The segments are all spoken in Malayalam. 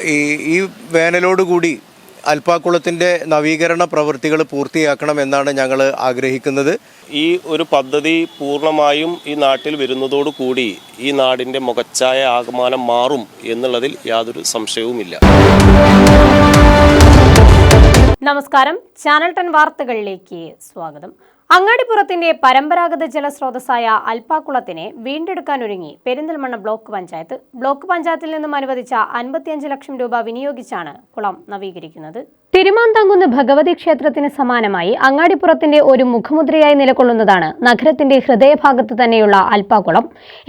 ഈ ഈ വേനലോടുകൂടി അൽപ്പാക്കുളത്തിന്റെ നവീകരണ പ്രവൃത്തികൾ പൂർത്തിയാക്കണം എന്നാണ് ഞങ്ങൾ ആഗ്രഹിക്കുന്നത്. ഈ ഒരു പദ്ധതി പൂർണമായും ഈ നാട്ടിൽ വരുന്നതോടു കൂടി ഈ നാടിന്റെ മുഖച്ഛായ ആകമാനം മാറും എന്നുള്ളതിൽ യാതൊരു സംശയവുമില്ല. നമസ്കാരം. ചാനൽ ടെൻ വാർത്തകളിലേക്ക് സ്വാഗതം. അങ്ങാടിപ്പുറത്തിന്റെ പരമ്പരാഗത ജലസ്രോതസ്സായ അൽപ്പാക്കുളത്തിനെ വീണ്ടെടുക്കാനൊരുങ്ങി പെരിന്തൽമണ്ണ ബ്ലോക്ക് പഞ്ചായത്ത്. ബ്ലോക്ക് പഞ്ചായത്തിൽ നിന്നും അനുവദിച്ച അൻപത്തിയഞ്ച് ലക്ഷം രൂപ വിനിയോഗിച്ചാണ് കുളം നവീകരിക്കുന്നത്. തിരുമാന്താങ്കുന്ന് ഭഗവതി ക്ഷേത്രത്തിന് സമാനമായി അങ്ങാടിപ്പുറത്തിന്റെ ഒരു മുഖമുദ്രയായി നിലകൊള്ളുന്നതാണ് നഗരത്തിന്റെ ഹൃദയഭാഗത്ത് തന്നെയുള്ള അൽപ്പാക്കുളം.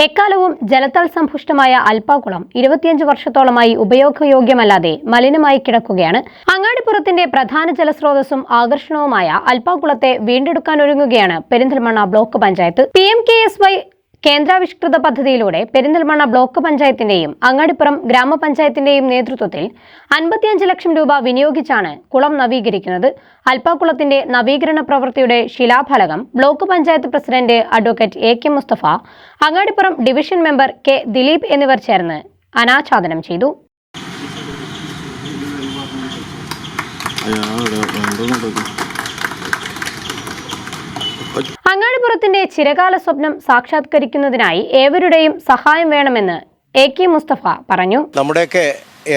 എക്കാലവും ജലത്താൽ സമ്പുഷ്ടമായ അൽപ്പാക്കുളം ഇരുപത്തിയഞ്ച് വർഷത്തോളമായി ഉപയോഗയോഗ്യമല്ലാതെ മലിനമായി കിടക്കുകയാണ്. അങ്ങാടിപ്പുറത്തിന്റെ പ്രധാന ജലസ്രോതസ്സും ആകർഷണവുമായ അൽപ്പാക്കുളത്തെ വീണ്ടെടുക്കാനൊരുങ്ങുകയാണ് Perinthalmanna block panchayat. P M K S Y കേന്ദ്രാവിഷ്കൃത പദ്ധതിയിലൂടെ പെരിന്തൽമണ്ണ ബ്ലോക്ക് പഞ്ചായത്തിന്റെയും അങ്ങാടിപ്പുറം ഗ്രാമപഞ്ചായത്തിന്റെയും നേതൃത്വത്തിൽ അൻപത്തിയഞ്ച് ലക്ഷം രൂപ വിനിയോഗിച്ചാണ് കുളം നവീകരിക്കുന്നത്. അൽപ്പാക്കുളത്തിന്റെ നവീകരണ പ്രവൃത്തിയുടെ ശിലാഫലകം block panchayat president advocate A K Mustafa Angadipuram division member K Dileep എന്നിവർ ചേർന്ന് അനാച്ഛാദനം ചെയ്തു. അങ്ങാടിപ്പുറത്തിന്റെ ചിരകാല സ്വപ്നം സാക്ഷാത്കരിക്കുന്നതിനായി ഏവരുടെയും സഹായം വേണമെന്ന് എ കെ മുസ്തഫ പറഞ്ഞു. നമ്മുടെയൊക്കെ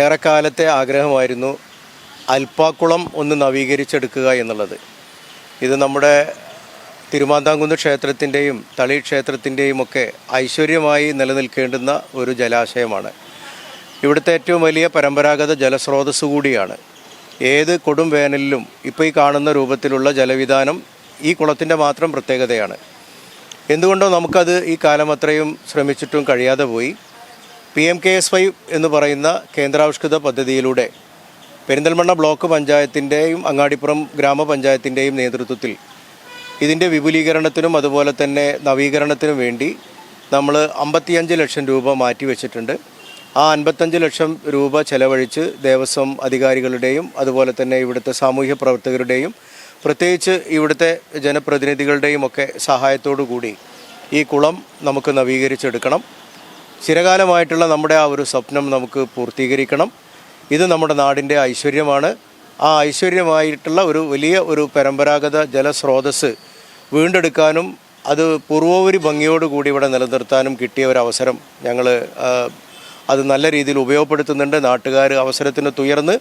ഏറെക്കാലത്തെ ആഗ്രഹമായിരുന്നു അൽപ്പാക്കുളം ഒന്ന് നവീകരിച്ചെടുക്കുക എന്നുള്ളത്. ഇത് നമ്മുടെ തിരുമാന്താംകുന്ന് ക്ഷേത്രത്തിന്റെയും തളി ക്ഷേത്രത്തിന്റെയും ഒക്കെ ഐശ്വര്യമായി നിലനിൽക്കേണ്ടുന്ന ഒരു ജലാശയമാണ്. ഇവിടുത്തെ ഏറ്റവും വലിയ പരമ്പരാഗത ജലസ്രോതസ് കൂടിയാണ്. ഏത് കൊടും വേനലിലും ഇപ്പോൾ ഈ കാണുന്ന രൂപത്തിലുള്ള ജലവിധാനം ഈ കുളത്തിന്റെ മാത്രം പ്രത്യേകതയാണ്. എന്തുകൊണ്ടോ നമുക്കത് ഈ കാലം അത്രയും ശ്രമിച്ചിട്ടും കഴിയാതെ പോയി. P M K S Y എന്ന് പറയുന്ന കേന്ദ്രാവിഷ്കൃത പദ്ധതിയിലൂടെ പെരിന്തൽമണ്ണ ബ്ലോക്ക് പഞ്ചായത്തിന്റെയും അങ്ങാടിപ്പുറം ഗ്രാമപഞ്ചായത്തിന്റെയും നേതൃത്വത്തിൽ ഇതിന്റെ വിപുലീകരണത്തിനും അതുപോലെ തന്നെ നവീകരണത്തിനും വേണ്ടി നമ്മൾ അമ്പത്തിയഞ്ച് ലക്ഷം രൂപ മാറ്റിവെച്ചിട്ടുണ്ട്. ആ അൻപത്തഞ്ച് ലക്ഷം രൂപ ചെലവഴിച്ച് ദേവസ്വം അധികാരികളുടെയും അതുപോലെ തന്നെ ഇവിടുത്തെ സാമൂഹ്യ പ്രവർത്തകരുടെയും പ്രത്യേകിച്ച് ഇവിടുത്തെ ജനപ്രതിനിധികളുടെയും ഒക്കെ സഹായത്തോടു കൂടി ഈ കുളം നമുക്ക് നവീകരിച്ചെടുക്കണം. ചിരകാലമായിട്ടുള്ള നമ്മുടെ ആ ഒരു സ്വപ്നം നമുക്ക് പൂർത്തീകരിക്കണം. ഇത് നമ്മുടെ നാടിന്റെ ഐശ്വര്യമാണ്. ആ ഐശ്വര്യമായിട്ടുള്ള ഒരു വലിയ ഒരു പരമ്പരാഗത ജലസ്രോതസ് വീണ്ടെടുക്കാനും അത് പൂർവോപരി ഭംഗിയോടുകൂടി ഇവിടെ നിലനിർത്താനും കിട്ടിയ ഒരു അവസരം ഞങ്ങൾ അത് നല്ല രീതിയിൽ ഉപയോഗപ്പെടുത്തുന്നുണ്ട്. നാട്ടുകാർ അവസരത്തിന് തുയർന്ന്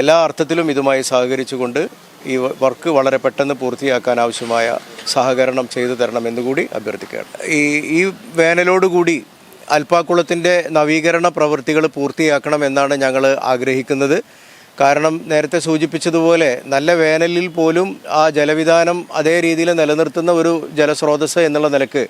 എല്ലാ അർത്ഥത്തിലും ഇതുമായി സഹകരിച്ചുകൊണ്ട് ഈ വർക്ക് വളരെ പെട്ടെന്ന് പൂർത്തിയാക്കാൻ ആവശ്യമായ സഹകരണം ചെയ്തു തരണമെന്നുകൂടി അഭ്യർത്ഥിക്കുകയാണ്. ഈ ഈ വേനലോടുകൂടി അൽപ്പാക്കുളത്തിന്റെ നവീകരണ പ്രവൃത്തികൾ പൂർത്തിയാക്കണം എന്നാണ് ഞങ്ങൾ ആഗ്രഹിക്കുന്നത്. കാരണം നേരത്തെ സൂചിപ്പിച്ചതുപോലെ നല്ല വേനലിൽ പോലും ആ ജലവിധാനം അതേ രീതിയിൽ നിലനിർത്തുന്ന ഒരു ജലസ്രോതസ് എന്നുള്ള നിലയ്ക്ക്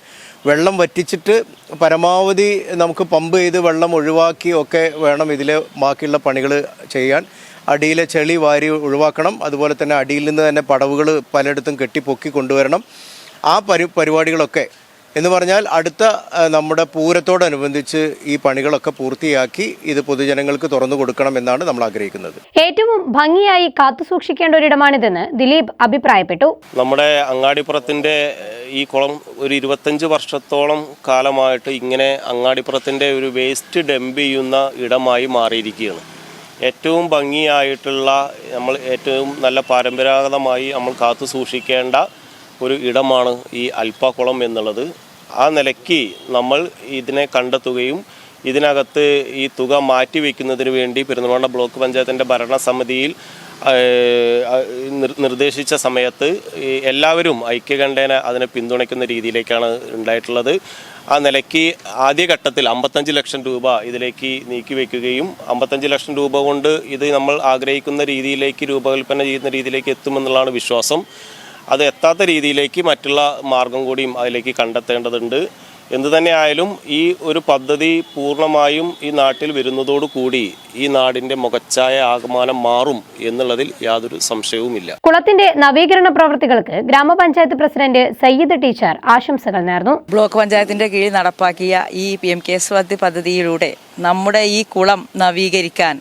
വെള്ളം വറ്റിച്ചിട്ട് പരമാവധി നമുക്ക് പമ്പ് ചെയ്ത് വെള്ളം ഒഴിവാക്കി ഒക്കെ വേണം ഇതിലെ ബാക്കിയുള്ള പണികൾ ചെയ്യാൻ. അടിയിലെ ചെളി വാരി ഒഴിവാക്കണം. അതുപോലെ തന്നെ അടിയിൽ നിന്ന് തന്നെ പടവുകൾ പലയിടത്തും കെട്ടി പൊക്കി കൊണ്ടുവരണം. ആ പരി പരിപാടികളൊക്കെ എന്ന് പറഞ്ഞാൽ അടുത്ത നമ്മുടെ പൂരത്തോടനുബന്ധിച്ച് ഈ പണികളൊക്കെ പൂർത്തിയാക്കി ഇത് പൊതുജനങ്ങൾക്ക് തുറന്നു കൊടുക്കണം എന്നാണ് നമ്മൾ ആഗ്രഹിക്കുന്നത്. ഏറ്റവും ഭംഗിയായി കാത്തുസൂക്ഷിക്കേണ്ട ഒരിടമാണിതെന്ന് ദിലീപ് അഭിപ്രായപ്പെട്ടു. നമ്മുടെ അങ്ങാടിപ്പുറത്തിന്റെ ഈ കുളം ഒരു ഇരുപത്തഞ്ച് വർഷത്തോളം കാലമായിട്ട് ഇങ്ങനെ അങ്ങാടിപ്പുറത്തിന്റെ ഒരു വേസ്റ്റ് ഡംപ് ചെയ്യുന്ന ഇടമായി മാറിയിരിക്കുകയാണ്. ഏറ്റവും ഭംഗിയായിട്ടുള്ള നമ്മൾ ഏറ്റവും നല്ല പരമ്പരാഗതമായി നമ്മൾ കാത്തു സൂക്ഷിക്കേണ്ട ഒരു ഇടമാണ് ഈ അൽപ്പക്കുളം എന്നുള്ളത്. ആ നിലയ്ക്ക് നമ്മൾ ഇതിനെ കണ്ടെത്തുകയും ഇതിനകത്ത് ഈ തുക മാറ്റിവെക്കുന്നതിന് വേണ്ടി പെരുന്തൽമണ്ണ ബ്ലോക്ക് പഞ്ചായത്തിന്റെ ഭരണസമിതിയിൽ നിർദ്ദേശിച്ച സമയത്ത് എല്ലാവരും ഐക്യകണ്ഠേന അതിനെ പിന്തുണയ്ക്കുന്ന രീതിയിലേക്കാണ് ഉണ്ടായിട്ടുള്ളത്. ആ നിലയ്ക്ക് ആദ്യഘട്ടത്തിൽ അമ്പത്തഞ്ച് ലക്ഷം രൂപ ഇതിലേക്ക് നീക്കി വയ്ക്കുകയും അമ്പത്തഞ്ച് ലക്ഷം രൂപ കൊണ്ട് ഇത് നമ്മൾ ആഗ്രഹിക്കുന്ന രീതിയിലേക്ക് രൂപകൽപ്പന ചെയ്യുന്ന രീതിയിലേക്ക് എത്തുമെന്നുള്ളതാണ് വിശ്വാസം. അത് എത്താത്ത രീതിയിലേക്ക് മറ്റുള്ള മാർഗം കൂടിയും അതിലേക്ക് കണ്ടെത്തേണ്ടതുണ്ട്. എന്തു തന്നെയായാലും ഈ ഒരു പദ്ധതി പൂർണമായും ഈ നാട്ടിൽ വരുന്നതോടുകൂടി ഈ നാടിന്റെ മുഖച്ഛായ ആകമാനം മാറും എന്നുള്ളതിൽ യാതൊരു സംശയവുമില്ല. കുളത്തിന്റെ നവീകരണ പ്രവൃത്തികൾക്ക് ഗ്രാമപഞ്ചായത്ത് പ്രസിഡന്റ് സയ്യിദ് ടീച്ചർ ആശംസകൾ നേർന്നു. ബ്ലോക്ക് പഞ്ചായത്തിന്റെ കീഴിൽ നടപ്പാക്കിയ ഈ പി എം കെ പദ്ധതിയിലൂടെ നമ്മുടെ ഈ കുളം നവീകരിക്കാൻ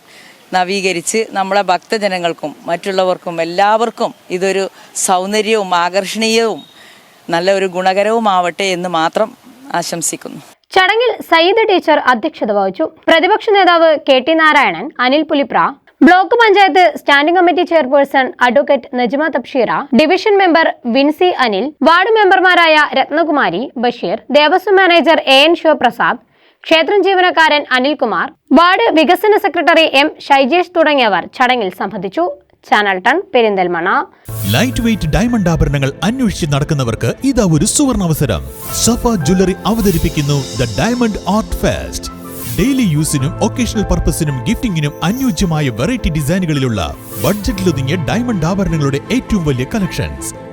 നവീകരിച്ച് നമ്മളെ ഭക്തജനങ്ങൾക്കും മറ്റുള്ളവർക്കും എല്ലാവർക്കും ഇതൊരു സൗന്ദര്യവും ആകർഷണീയവും നല്ല ഒരു ഗുണകരവുമാവട്ടെ എന്ന് മാത്രം ആശംസിക്കുന്നു. ചടങ്ങിൽ സയ്യിദ് ടീച്ചർ അധ്യക്ഷത വഹിച്ചു. പ്രതിപക്ഷ നേതാവ് K T Narayanan Anil Pulipra block panchayat standing committee chairperson advocate Najma Tabsheera division member Vincy Anil ward മെമ്പർമാരായ Ratnakumari Basheer Devaswom manager A N Sivaprasad ക്ഷേത്രം ജീവനക്കാരൻ അനിൽകുമാർ വാർഡ് വികസന സെക്രട്ടറി എം ഷൈജേഷ് തുടങ്ങിയവർ ചടങ്ങിൽ സംബന്ധിച്ചു. ചാനൽ ടൺ പെരിന്തൽമണ ലൈറ്റ് വെയിറ്റ് ഡയമണ്ട് ആഭരണങ്ങൾ അന്വേഷിച്ച് നടക്കുന്നവർക്ക് ഇതാ ഒരു സുവർണ അവസരം സഫ ജ്വല്ലറി അവതരിപ്പിക്കുന്നു the diamond art fest daily യൂസിനും occasional പർപ്പസിനും ഗിഫ്റ്റിംഗിനും അനുയോജ്യമായ വെറൈറ്റി ഡിസൈനുകളിലുള്ള ബഡ്ജറ്റിലൊതുങ്ങിയ ഡയമണ്ട് ആഭരണങ്ങളുടെ ഏറ്റവും വലിയ കളക്ഷൻസ്